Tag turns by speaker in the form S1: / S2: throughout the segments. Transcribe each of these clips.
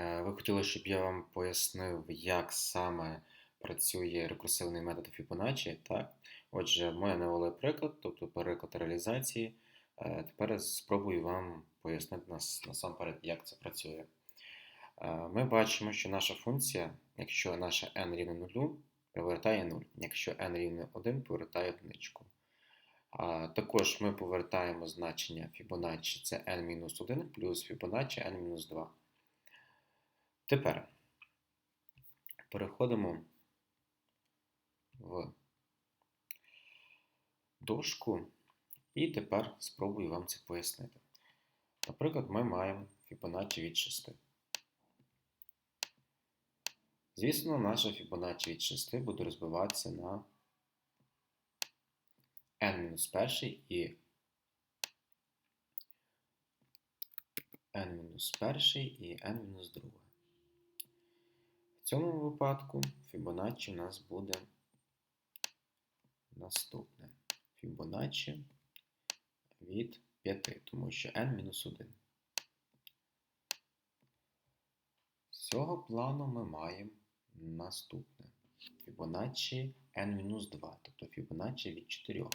S1: Е, ви хотіли, щоб я вам пояснив, як саме працює рекурсивний метод Fibonacci, так? Отже, ми навели приклад, тобто переклад реалізації. Е, тепер спробую вам пояснити насамперед, як це працює. Е, ми бачимо, що наша функція, якщо наша n рівне 0, повертає 0, якщо n рівне 1, повертає 1. Також ми повертаємо значення Fibonacci, це n-1 плюс Fibonacci n-2. Тепер переходимо в дошку і тепер спробую вам це пояснити. Наприклад, ми маємо Fibonacci від 6. Звісно, наша Fibonacci від 6 буде розбиватися на n-1 і n-1 і n-2 цьому випадку Fibonacci у нас буде наступне. Fibonacci від 5, тому що n-1. З цього плану ми маємо наступне. Fibonacci n-2, тобто Fibonacci від 4.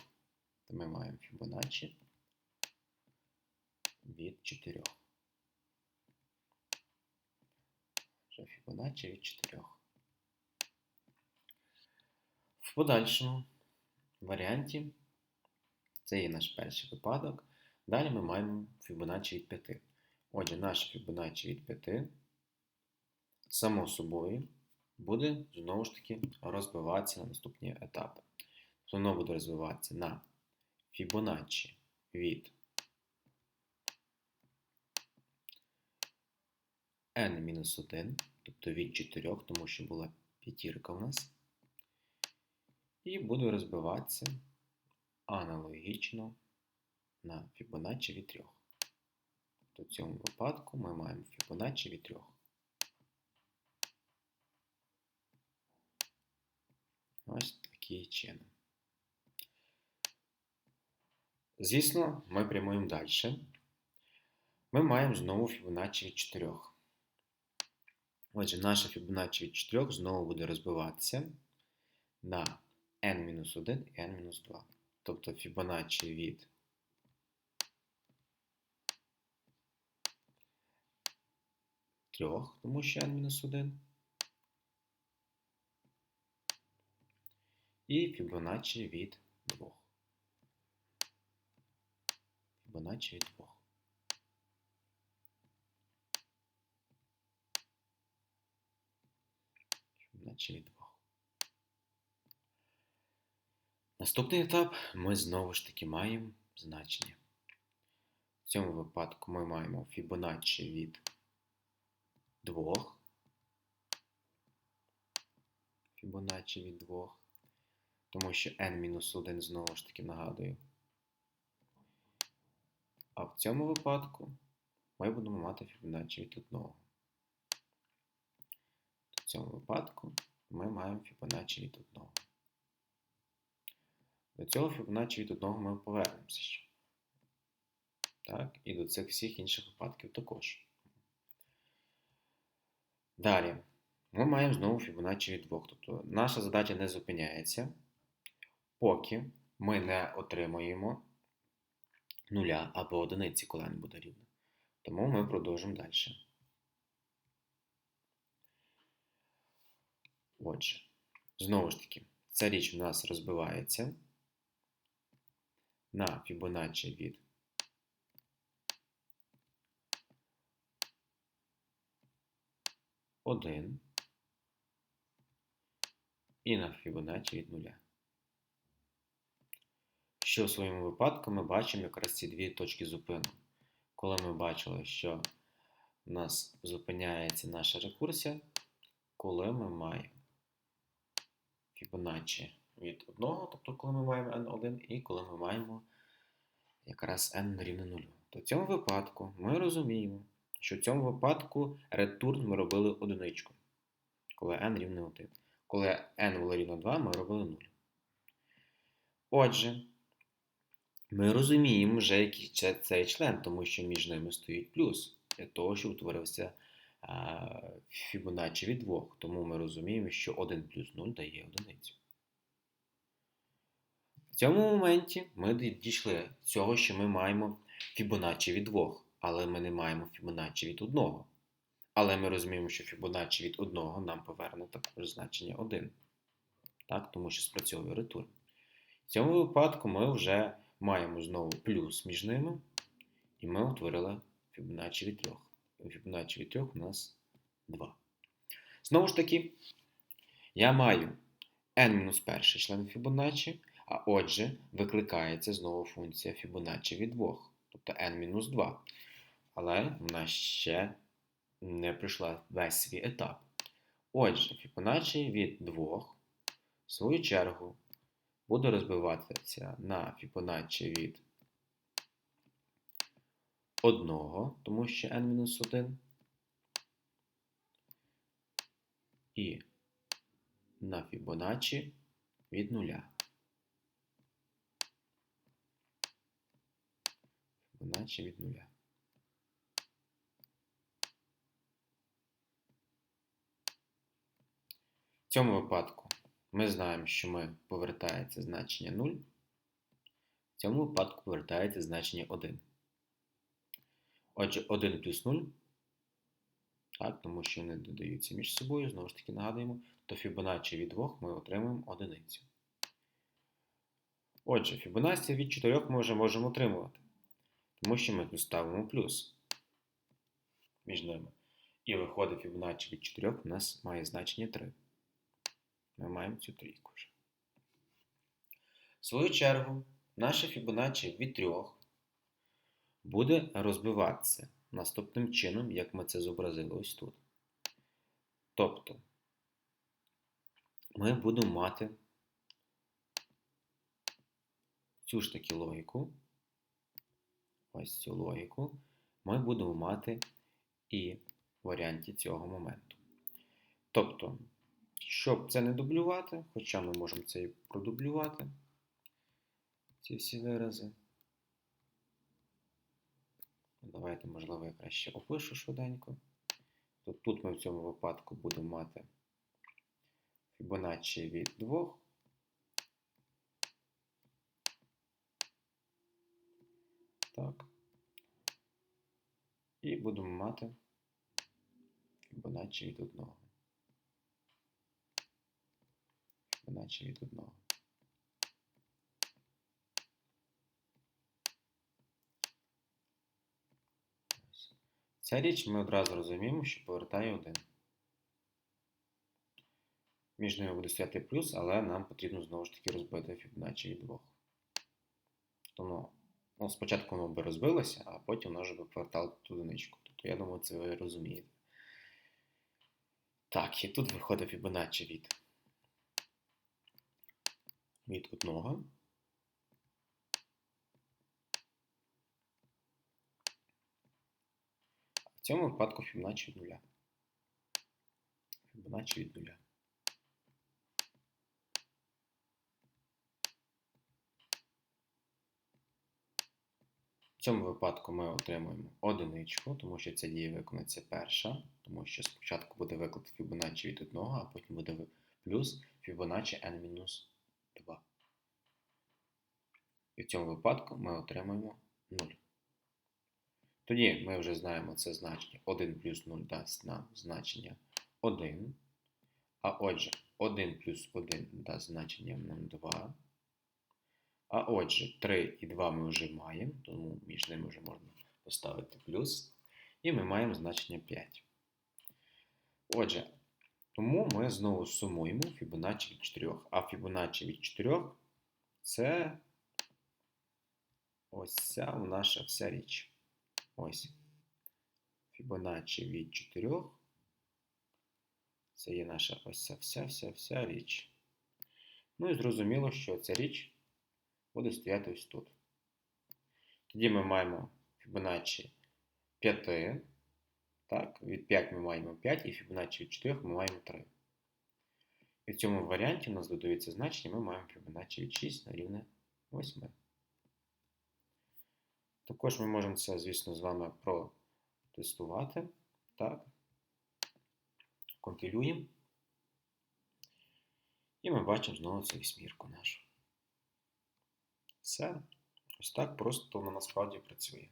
S1: То ми маємо Fibonacci від 4. Fibonacci від 4. В подальшому варіанті, це є наш перший випадок. Далі ми маємо Fibonacci від 5. Отже, наш Fibonacci від 5, само собою, буде знову ж таки розбиватися на наступні етапи. Тобто воно буде розвиватися на Fibonacci від n-1, тобто від 4, тому що була п'ятірка у нас. І буде розбиватися аналогічно на Fibonacci від 3. Тобто в цьому випадку ми маємо Fibonacci від 3. Ось такий чином. Звісно, ми прямуємо далі. Ми маємо знову Fibonacci від 4. Отже, наша Fibonacci від 4 знову буде розбиватися на n-1 і n-2. Тобто Fibonacci від трьох, тому що n-1. І Fibonacci від 2. Fibonacci від 2. Від 2. Наступний етап ми знову ж таки маємо значення. В цьому випадку ми маємо Fibonacci від 2. Fibonacci від 2. Тому що n-1 знову ж таки нагадую. А в цьому випадку ми будемо мати Fibonacci від 1. Цьому випадку ми маємо Fibonacci від 1. До цього Fibonacci від 1 ми повернемося ще. Так, І до цих всіх інших випадків також. Далі, ми маємо знову Fibonacci від 2. Тобто наша задача не зупиняється, поки ми не отримуємо нуля або одиниці, коли не буде рівно. Тому ми продовжимо далі. Отже, знову ж таки, ця річ у нас розбивається на Fibonacci від один і на Fibonacci від нуля. Що в своєму випадку ми бачимо якраз ці дві точки зупину. Коли ми бачили, що у нас зупиняється наша рекурсія, коли ми маємо Fibonacci від 1, тобто коли ми маємо n1, і коли ми маємо якраз n рівне 0. То в цьому випадку ми розуміємо, що в цьому випадку ретурн ми робили одиничку, коли n рівне 1. Коли n було рівно 2, ми робили 0. Отже, ми розуміємо вже, який цей член, тому що між ними стоїть плюс, для того, щоб утворився Фібоначчі від 2. Тому ми розуміємо, що 1 плюс 0 дає одиницю. В цьому моменті ми дійшли цього, що ми маємо Фібоначчі від 2, але ми не маємо Фібоначчі від 1. Але ми розуміємо, що Фібоначчі від 1 нам поверне також значення 1. Так, Тому що спрацьовує ретурн. В цьому випадку ми вже маємо знову плюс між ними, і ми утворили Фібоначчі від 3. Фібоначчі від 3 у нас 2. Знову ж таки, я маю n-1 член Фібоначчі, а отже, викликається знову функція Фібоначчі від 2, тобто n-2. Але вона ще не пройшла весь свій етап. Отже, Фібоначчі від 2, в свою чергу, буде розбиватися на Фібоначчі від 1, тому що n-1. І на Фібоначчі від 0. Фібоначчі від 0. В цьому випадку ми знаємо, що ми повертається значення 0. В цьому випадку повертається значення 1. Отже, 1 плюс 0, так, тому що вони додаються між собою, знову ж таки нагадуємо, то Фібоначчі від 2 ми отримуємо одиницю. Отже, Фібоначчі від 4 ми вже можемо отримувати, тому що ми тут ставимо плюс між ними. І виходить Фібоначчі від 4 у нас має значення 3. Ми маємо цю трійку вже. В свою чергу, наша Фібоначчі від 3 буде розбиватися наступним чином, як ми це зобразили ось тут. Тобто, ми будемо мати цю ж таки логіку, ось цю логіку, ми будемо мати і в варіанті цього моменту. Тобто, щоб це не дублювати, хоча ми можемо це і продублювати, ці всі вирази. Давайте, можливо, я краще опишу швиденько. То тут ми в цьому випадку будемо мати Фібоначчі від 2. Так. І будемо мати Фібоначчі від 1. Фібоначчі від 1. Ця річ ми одразу розуміємо, що повертає 1. Між ними буде стояти плюс, але нам потрібно знову ж таки розбити Фібоначчі від 2. Тому ну, спочатку воно би розбилося, а потім воно вже би повертало тут одиничку. Тобто, я думаю, це ви розумієте. Так, і тут виходить Фібоначчі від від 1. В цьому випадку Фібоначчі від нуля. Фібоначчі від нуля. В цьому випадку ми отримуємо одиничку, тому що ця дія виконується перша, тому що спочатку буде виклад Фібоначчі від 1, а потім буде плюс Фібоначчі n-2. І в цьому випадку ми отримуємо 0. Тоді ми вже знаємо це значення 1 плюс 0 дасть нам значення 1. А отже, 1 плюс 1 дасть значення нам 2. А отже, 3 і 2 ми вже маємо, тому між ними вже можна поставити плюс. І ми маємо значення 5. Отже, тому ми знову сумуємо Фібоначчі від 4. А Фібоначчі від 4 це ось ця наша вся річ. Ось. Фібоначчі від 4. Це є наша ось ця вся-вся-вся річ. Ну і зрозуміло, що ця річ буде стояти ось тут. Тоді ми маємо Фібоначчі 5. Так, від 5 ми маємо 5, і Фібоначчі від 4 ми маємо 3. І в цьому варіанті у нас додається значення, ми маємо Фібоначчі від 6 на рівне 8. Також ми можемо це, звісно, з вами протестувати. Так? компілюємо. І ми бачимо знову цю вісьмірку нашу. Все. Ось так просто воно насправді працює.